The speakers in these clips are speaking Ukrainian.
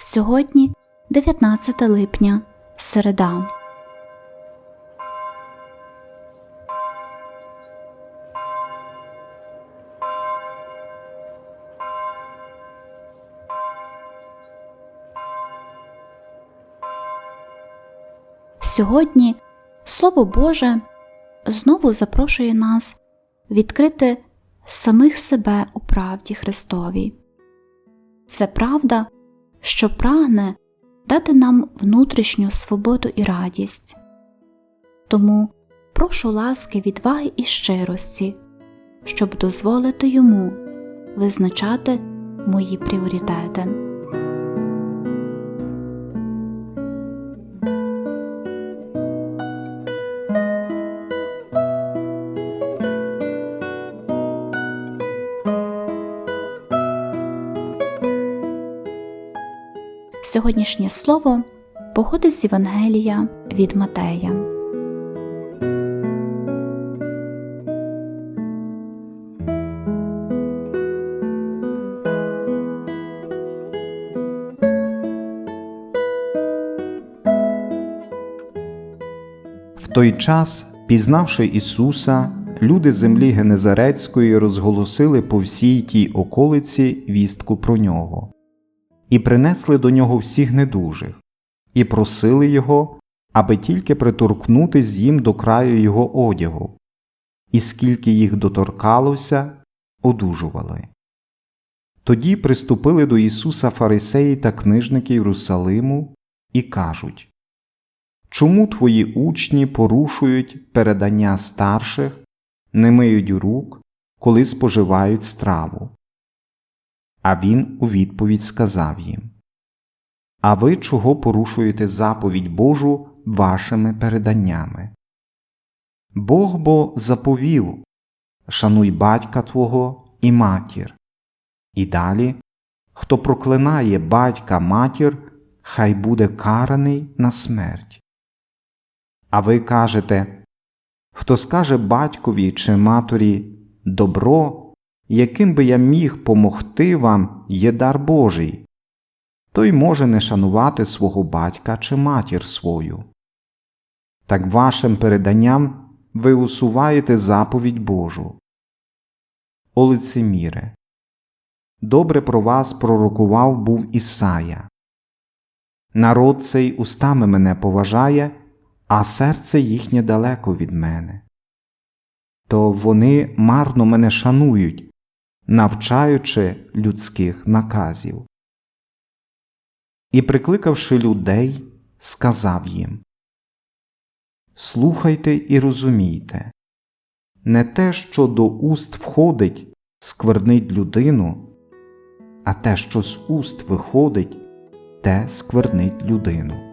Сьогодні 19 липня, середа. Сьогодні Слово Боже знову запрошує нас відкрити самих себе у правді Христовій. Це правда, що прагне дати нам внутрішню свободу і радість. Тому прошу ласки відваги і щирості, щоб дозволити йому визначати мої пріоритети. Сьогоднішнє слово походить з Євангелія від Матея. В той час, пізнавши Ісуса, люди землі Генезарецької розголосили по всій тій околиці вістку про нього, і принесли до нього всіх недужих, і просили його, аби тільки приторкнутись їм до краю його одягу, і скільки їх доторкалося, одужували. Тоді приступили до Ісуса фарисеї та книжники Єрусалиму і кажуть Чому твої учні порушують передання старших, не миють рук, коли споживають страву? А він у відповідь сказав їм А ви чого порушуєте заповідь Божу вашими переданнями? Бог бо заповів Шануй батька твого і матір. І далі хто проклинає батька матір, хай буде караний на смерть. А ви кажете хто скаже батькові чи матері добро, яким би я міг помогти вам, є дар Божий, той може не шанувати свого батька чи матір свою. Так вашим переданням ви усуваєте заповідь Божу. О лицеміре, добре про вас пророкував був Ісая. Народ цей устами мене поважає, а серце їхнє далеко від мене. То вони марно мене шанують, навчаючи людських наказів. І, прикликавши людей, сказав їм Слухайте і розумійте не те, що до уст входить, сквернить людину, а те, що з уст виходить, те сквернить людину.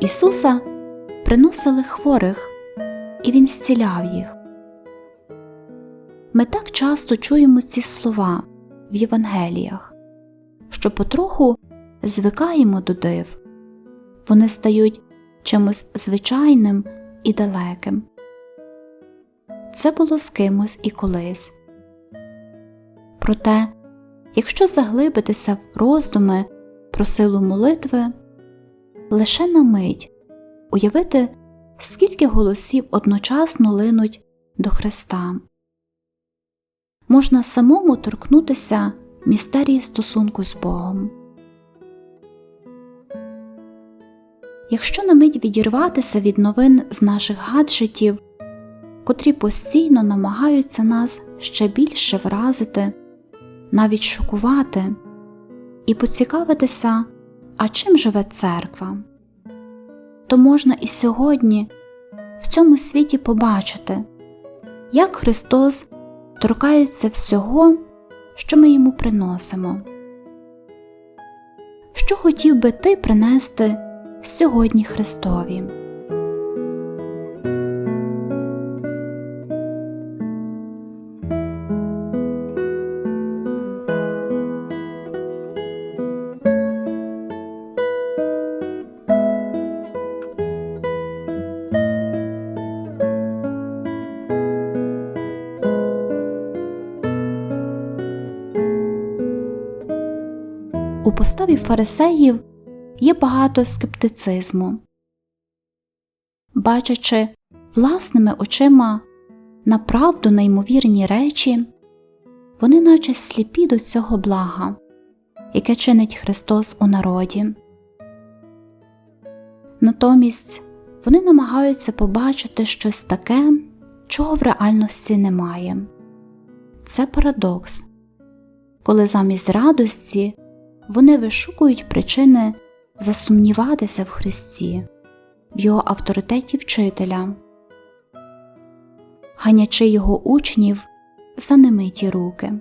Ісуса приносили хворих, і Він зціляв їх. Ми так часто чуємо ці слова в Євангеліях, що потроху звикаємо до див, вони стають чимось звичайним і далеким. Це було з кимось і колись. Проте, якщо заглибитися в роздуми про силу молитви, лише на мить уявити, скільки голосів одночасно линуть до Христа. Можна самому торкнутися містерії стосунку з Богом. Якщо на мить відірватися від новин з наших гаджетів, котрі постійно намагаються нас ще більше вразити, навіть шокувати, і поцікавитися, а чим живе церква, то можна і сьогодні в цьому світі побачити, як Христос торкається всього, що ми йому приносимо. Що хотів би ти принести сьогодні Христові? Поставі фарисеїв є багато скептицизму. Бачачи власними очима направду неймовірні речі, вони наче сліпі до цього блага, яке чинить Христос у народі. Натомість вони намагаються побачити щось таке, чого в реальності немає. Це парадокс, коли замість радості вони вишукують причини засумніватися в Христі, в Його авторитеті вчителя, ганячи його учнів за немиті руки.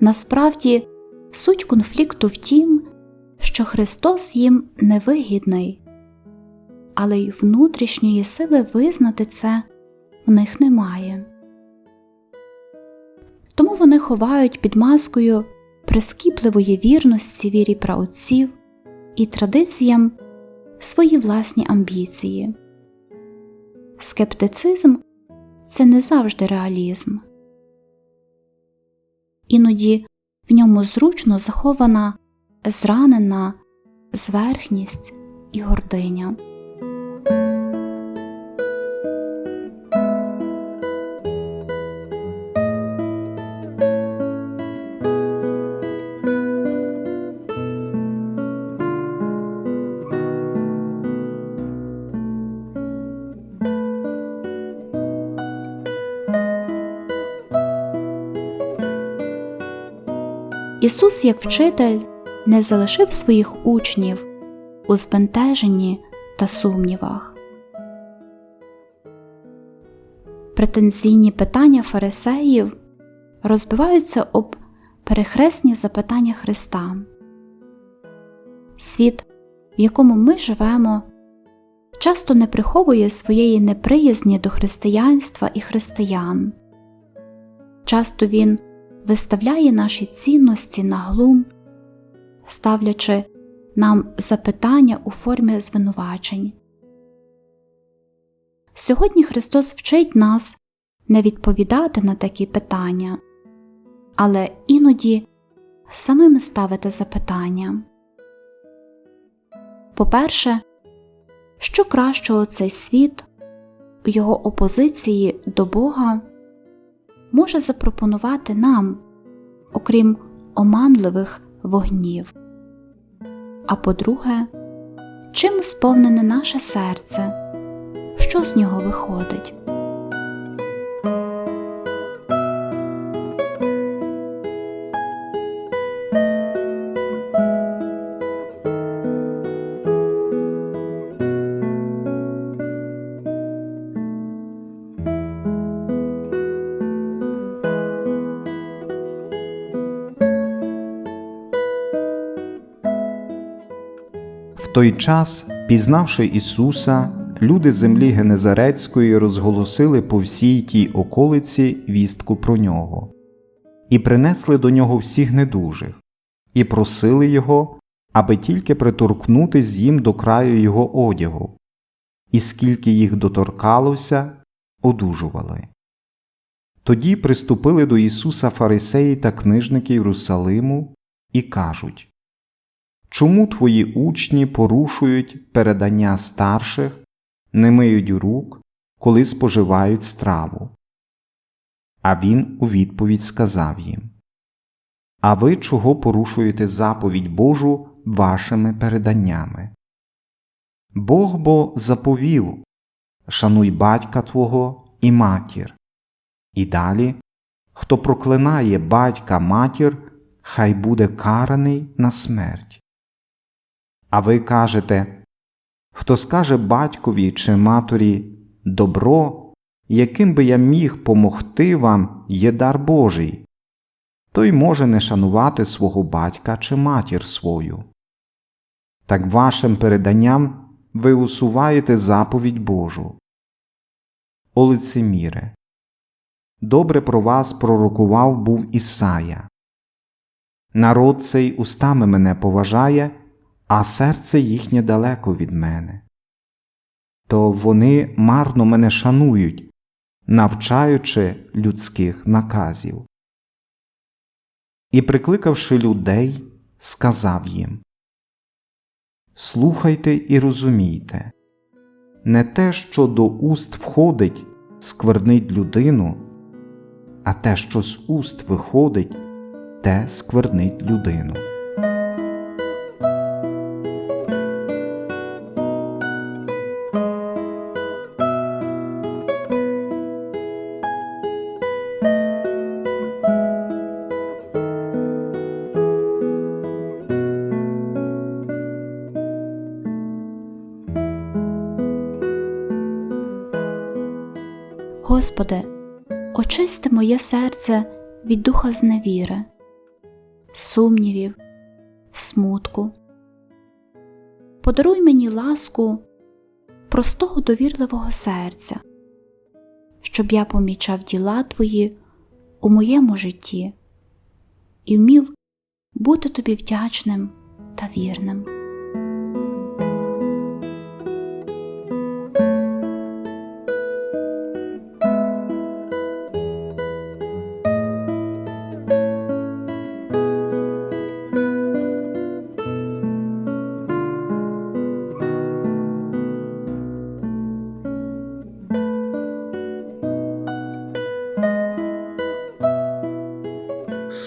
Насправді, суть конфлікту в тім, що Христос їм невигідний, але й внутрішньої сили визнати це в них немає. Тому вони ховають під маскою прискіпливої вірності вірі праотців і традиціям свої власні амбіції. Скептицизм це не завжди реалізм. Іноді в ньому зручно захована зранена зверхність і гординя. Ісус, як вчитель, не залишив своїх учнів у збентеженні та сумнівах. Претензійні питання фарисеїв розбиваються об перехресні запитання Христа. Світ, в якому ми живемо, часто не приховує своєї неприязні до християнства і християн. Часто він виставляє наші цінності на глум, ставлячи нам запитання у формі звинувачень. Сьогодні Христос вчить нас не відповідати на такі питання, але іноді самим ставити запитання. По-перше, що кращого цей світ у його опозиції до Бога може запропонувати нам, окрім оманливих вогнів. А по-друге, чим сповнене наше серце, що з нього виходить? Той час, пізнавши Ісуса, люди землі Генезарецької розголосили по всій тій околиці вістку про нього, і принесли до нього всіх недужих, і просили його, аби тільки приторкнутись їм до краю його одягу, і скільки їх доторкалося, одужували. Тоді приступили до Ісуса фарисеї та книжники Єрусалиму і кажуть Чому твої учні порушують передання старших, не миють рук, коли споживають страву? А він у відповідь сказав їм А ви чого порушуєте заповідь Божу вашими переданнями? Бог бо заповів Шануй батька твого і матір. І далі, хто проклинає батька матір, хай буде караний на смерть. А ви кажете хто скаже батькові чи матері добро, яким би я міг помогти вам, є дар Божий, той може не шанувати свого батька чи матір свою. Так вашим переданням ви усуваєте заповідь Божу. О лицеміре, добре про вас пророкував був Ісая. Народ цей устами мене поважає, а серце їхнє далеко від мене. То вони марно мене шанують, навчаючи людських наказів. і, прикликавши людей, сказав їм Слухайте і розумійте не те, що до уст входить, сквернить людину, а те, що з уст виходить, те сквернить людину. Господи, очисти моє серце від духа зневіри, сумнівів, смутку. Подаруй мені ласку простого довірливого серця, щоб я помічав діла Твої у моєму житті і вмів бути тобі вдячним та вірним.